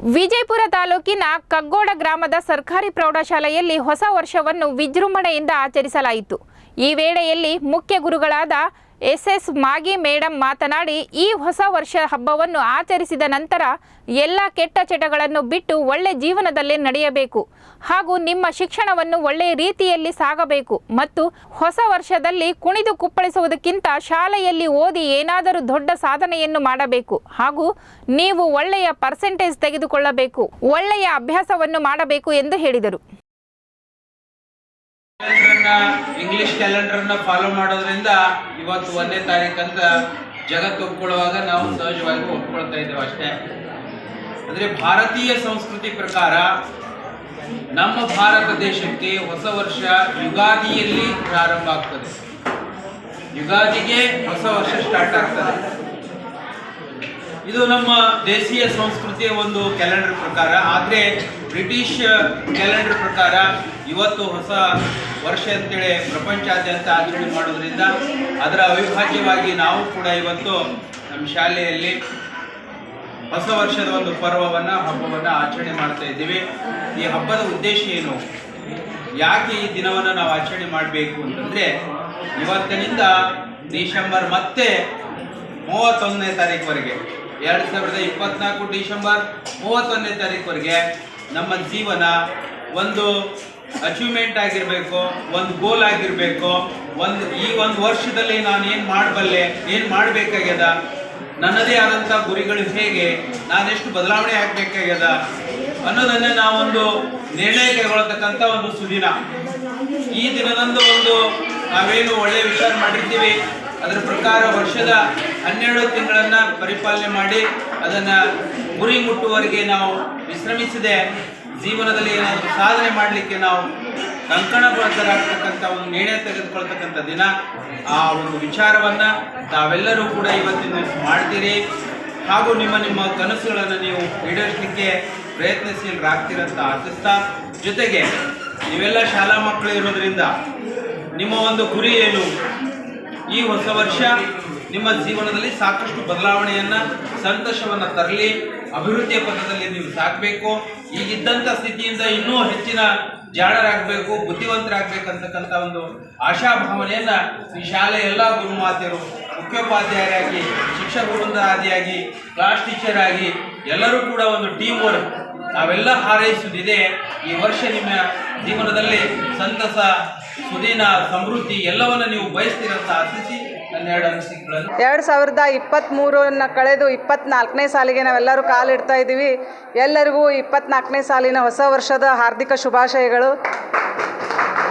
ವಿಜಯಪುರ ತಾಲೂಕಿನ ಕಗ್ಗೋಡ ಗ್ರಾಮದ ಸರ್ಕಾರಿ ಪ್ರೌಢಶಾಲೆಯಲ್ಲಿ ಹೊಸ ವರ್ಷವನ್ನು ವಿಜೃಂಭಣೆಯಿಂದ ಆಚರಿಸಲಾಯಿತು. ಈ ವೇಳೆಯಲ್ಲಿ ಮುಖ್ಯ ಗುರುಗಳಾದ ಎಸ್ ಎಸ್ ಮಾಗಿ ಮೇಡಂ ಮಾತನಾಡಿ, ಈ ಹೊಸ ವರ್ಷ ಹಬ್ಬವನ್ನು ಆಚರಿಸಿದ ನಂತರ ಎಲ್ಲ ಕೆಟ್ಟ ಚಟಗಳನ್ನು ಬಿಟ್ಟು ಒಳ್ಳೆ ಜೀವನದಲ್ಲಿ ನಡೆಯಬೇಕು ಹಾಗೂ ನಿಮ್ಮ ಶಿಕ್ಷಣವನ್ನು ಒಳ್ಳೆಯ ರೀತಿಯಲ್ಲಿ ಸಾಗಬೇಕು ಮತ್ತು ಹೊಸ ವರ್ಷದಲ್ಲಿ ಕುಣಿದು ಕುಪ್ಪಳಿಸುವುದಕ್ಕಿಂತ ಶಾಲೆಯಲ್ಲಿ ಓದಿ ಏನಾದರೂ ದೊಡ್ಡ ಸಾಧನೆಯನ್ನು ಮಾಡಬೇಕು ಹಾಗೂ ನೀವು ಒಳ್ಳೆಯ ಪರ್ಸೆಂಟೇಜ್ ತೆಗೆದುಕೊಳ್ಳಬೇಕು, ಒಳ್ಳೆಯ ಅಭ್ಯಾಸವನ್ನು ಮಾಡಬೇಕು ಎಂದು ಹೇಳಿದರು. ಇಂಗ್ಲಿಷ್ ಕ್ಯಾಲೆಂಡರ್ ಕ್ಯಾಲೆಂಡರ್ನ ಫಾಲೋ ಮಾಡೋದ್ರಿಂದ ಇವತ್ತು ಒಂದನೇ ತಾರೀಕಂತ ಜಗತ್ತು ಒಪ್ಕೊಳ್ಳುವಾಗ ನಾವು ಸಹಜವಾಗಿ ಒಪ್ಕೊಳ್ತಾ ಇದ್ದೇವೆ ಅಷ್ಟೇ. ಅಂದ್ರೆ ಭಾರತೀಯ ಸಂಸ್ಕೃತಿ ಪ್ರಕಾರ ನಮ್ಮ ಭಾರತ ದೇಶಕ್ಕೆ ಹೊಸ ವರ್ಷ ಯುಗಾದಿಯಲ್ಲಿ ಪ್ರಾರಂಭ ಆಗ್ತದೆ. ಯುಗಾದಿಗೆ ಹೊಸ ವರ್ಷ ಸ್ಟಾರ್ಟ್ ಆಗ್ತದೆ. ಇದು ನಮ್ಮ ದೇಶೀಯ ಸಂಸ್ಕೃತಿಯ ಒಂದು ಕ್ಯಾಲೆಂಡರ್ ಪ್ರಕಾರ, ಆದರೆ ಬ್ರಿಟಿಷ್ ಕ್ಯಾಲೆಂಡರ್ ಪ್ರಕಾರ ಇವತ್ತು ಹೊಸ ವರ್ಷ ಅಂತೇಳಿ ಪ್ರಪಂಚಾದ್ಯಂತ ಆಚರಣೆ ಮಾಡೋದ್ರಿಂದ ಅದರ ಅವಿಭಾಜ್ಯವಾಗಿ ನಾವು ಕೂಡ ಇವತ್ತು ನಮ್ಮ ಶಾಲೆಯಲ್ಲಿ ಹೊಸ ವರ್ಷದ ಒಂದು ಪರ್ವವನ್ನು, ಹಬ್ಬವನ್ನು ಆಚರಣೆ ಮಾಡ್ತಾ ಇದ್ದೀವಿ. ಈ ಹಬ್ಬದ ಉದ್ದೇಶ ಏನು? ಯಾಕೆ ಈ ದಿನವನ್ನು ನಾವು ಆಚರಣೆ ಮಾಡಬೇಕು ಅಂತಂದರೆ, ಇವತ್ತಿನಿಂದ ಡಿಸೆಂಬರ್ ಮತ್ತೆ ಮೂವತ್ತೊಂದನೇ ತಾರೀಕುವರೆಗೆ ಎರಡು ಸಾವಿರದ ಇಪ್ಪತ್ನಾಲ್ಕು ಡಿಸೆಂಬರ್ ಮೂವತ್ತೊಂದನೇ ತಾರೀಕುವರೆಗೆ ನಮ್ಮ ಜೀವನ ಒಂದು ಅಚೀವ್ಮೆಂಟ್ ಆಗಿರಬೇಕು, ಒಂದು ಗೋಲ್ ಆಗಿರಬೇಕು, ಒಂದು ಈ ಒಂದು ವರ್ಷದಲ್ಲಿ ನಾನು ಏನು ಮಾಡಬಲ್ಲೆ, ಏನು ಮಾಡಬೇಕಾಗ್ಯದ? ನನ್ನದೇ ಆದಂಥ ಗುರಿಗಳು ಹೇಗೆ? ನಾನೆಷ್ಟು ಬದಲಾವಣೆ ಆಗ್ಬೇಕಾಗ್ಯದ? ಅನ್ನೋದನ್ನೇ ನಾವೊಂದು ನಿರ್ಣಯ ಕೈಗೊಳ್ಳತಕ್ಕಂಥ ಒಂದು ಸುದಿನ. ಈ ದಿನದಂದು ಒಂದು ನಾವೇನು ಒಳ್ಳೆಯ ವಿಚಾರ ಮಾಡಿರ್ತೀವಿ. ಅದರ ಪ್ರಕಾರ ವರ್ಷದ ಹನ್ನೆರಡು ತಿಂಗಳನ್ನ ಪರಿಪಾಲನೆ ಮಾಡಿ ಅದನ್ನ ಗುರಿ ಮುಟ್ಟುವವರೆಗೆ ನಾವು ವಿಶ್ರಮಿಸದೆ ಜೀವನದಲ್ಲಿ ಏನಾದರೂ ಸಾಧನೆ ಮಾಡಲಿಕ್ಕೆ ನಾವು ಕಂಕಣ ಕಂಕಣಬದ್ಧರಾಗ್ತಕ್ಕಂಥ ಒಂದು ನಿರ್ಣಯ ತೆಗೆದುಕೊಳ್ತಕ್ಕಂಥ ದಿನ. ಆ ಒಂದು ವಿಚಾರವನ್ನ ತಾವೆಲ್ಲರೂ ಕೂಡ ಇವತ್ತಿನ ದಿವಸ ಮಾಡ್ತೀರಿ. ಹಾಗೂ ನಿಮ್ಮ ನಿಮ್ಮ ಕನಸುಗಳನ್ನು ನೀವು ಈಡೇರಿಸಲಿಕ್ಕೆ ಪ್ರಯತ್ನಶೀಲರಾಗ್ತೀರಂತ ಆಶಿಸ್ತಾ, ಜೊತೆಗೆ ನೀವೆಲ್ಲ ಶಾಲಾ ಮಕ್ಕಳು ಇರೋದ್ರಿಂದ ನಿಮ್ಮ ಒಂದು ಗುರಿ ಏನು? ಈ ಹೊಸ ವರ್ಷ ನಿಮ್ಮ ಜೀವನದಲ್ಲಿ ಸಾಕಷ್ಟು ಬದಲಾವಣೆಯನ್ನ, ಸಂತೋಷವನ್ನ ತರಲಿ. ಅಭಿವೃದ್ಧಿಯ ಪಥದಲ್ಲಿ ನೀವು ಸಾಕಬೇಕು. ಈಗಿದ್ದಂಥ ಸ್ಥಿತಿಯಿಂದ ಇನ್ನೂ ಹೆಚ್ಚಿನ ಜಾಣರಾಗಬೇಕು, ಬುದ್ಧಿವಂತರಾಗಬೇಕಂತಕ್ಕಂಥ ಒಂದು ಆಶಾಭಾವನೆಯನ್ನ ಈ ಶಾಲೆಯ ಎಲ್ಲ ಗುರುಮಾತೆಯರು ಮುಖ್ಯೋಪಾಧ್ಯಾಯರಾಗಿ, ಶಿಕ್ಷಕ ವೃಂದ ಆದಿಯಾಗಿ ಕ್ಲಾಸ್ ಟೀಚರ್ ಆಗಿ, ಎಲ್ಲರೂ ಕೂಡ ಒಂದು ಟೀಮ್ ವರ್ಕ್ ನಾವೆಲ್ಲ ಹಾರೈಸುತ್ತಿದೆ. ಈ ವರ್ಷ ನಿಮ್ಮ ಜೀವನದಲ್ಲಿ ಸಂತಸ ಸುದೀನ, ಸಮೃದ್ಧಿ, ಎಲ್ಲವನ್ನ ನೀವು ಬಯಸ್ತೀರಂತ ಆಶಿಸಿ ಎರಡ್ ಸಾವಿರದ ಇಪ್ಪತ್ತ್ಮೂರನ್ನು ಕಳೆದು ಇಪ್ಪತ್ನಾಲ್ಕನೇ ಸಾಲಿಗೆ ನಾವೆಲ್ಲರೂ ಕಾಲಿಡ್ತಾ ಇದ್ದೀವಿ. ಎಲ್ಲರಿಗೂ ಇಪ್ಪತ್ನಾಲ್ಕನೇ ಸಾಲಿನ ಹೊಸ ವರ್ಷದ ಹಾರ್ದಿಕ ಶುಭಾಶಯಗಳು.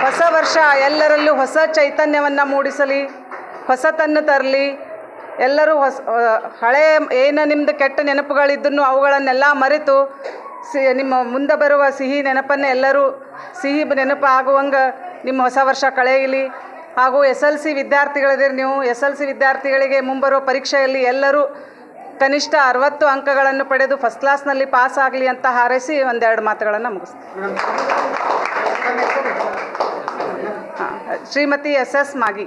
ಹೊಸ ವರ್ಷ ಎಲ್ಲರಲ್ಲೂ ಹೊಸ ಚೈತನ್ಯವನ್ನು ಮೂಡಿಸಲಿ, ಹೊಸತನ್ನು ತರಲಿ. ಎಲ್ಲರೂ ಹೊಸ ಹಳೆ ಏನು ನಿಮ್ಮದು ಕೆಟ್ಟ ನೆನಪುಗಳಿದ್ದನ್ನು ಅವುಗಳನ್ನೆಲ್ಲ ಮರೆತು, ಸಿ ನಿಮ್ಮ ಮುಂದೆ ಬರುವ ಸಿಹಿ ನೆನಪನ್ನು ಎಲ್ಲರೂ ಸಿಹಿ ನೆನಪು ಆಗುವಂಗೆ ನಿಮ್ಮ ಹೊಸ ವರ್ಷ ಕಳೆಯಲಿ ಹಾಗೂ ಎಸ್ ಎಲ್ ಸಿ ವಿದ್ಯಾರ್ಥಿಗಳಿದ್ದೀರಿ ನೀವು ಎಸ್ ಎಲ್ ಸಿ ವಿದ್ಯಾರ್ಥಿಗಳಿಗೆ ಮುಂಬರುವ ಪರೀಕ್ಷೆಯಲ್ಲಿ ಎಲ್ಲರೂ ಕನಿಷ್ಠ ಅರವತ್ತು ಅಂಕಗಳನ್ನು ಪಡೆದು ಫಸ್ಟ್ ಕ್ಲಾಸ್ನಲ್ಲಿ ಪಾಸ್ ಆಗಲಿ ಅಂತ ಹಾರೈಸಿ ಒಂದೆರಡು ಮಾತುಗಳನ್ನು ಮುಗಿಸ್ತೀನಿ. Shrimati S S Magi.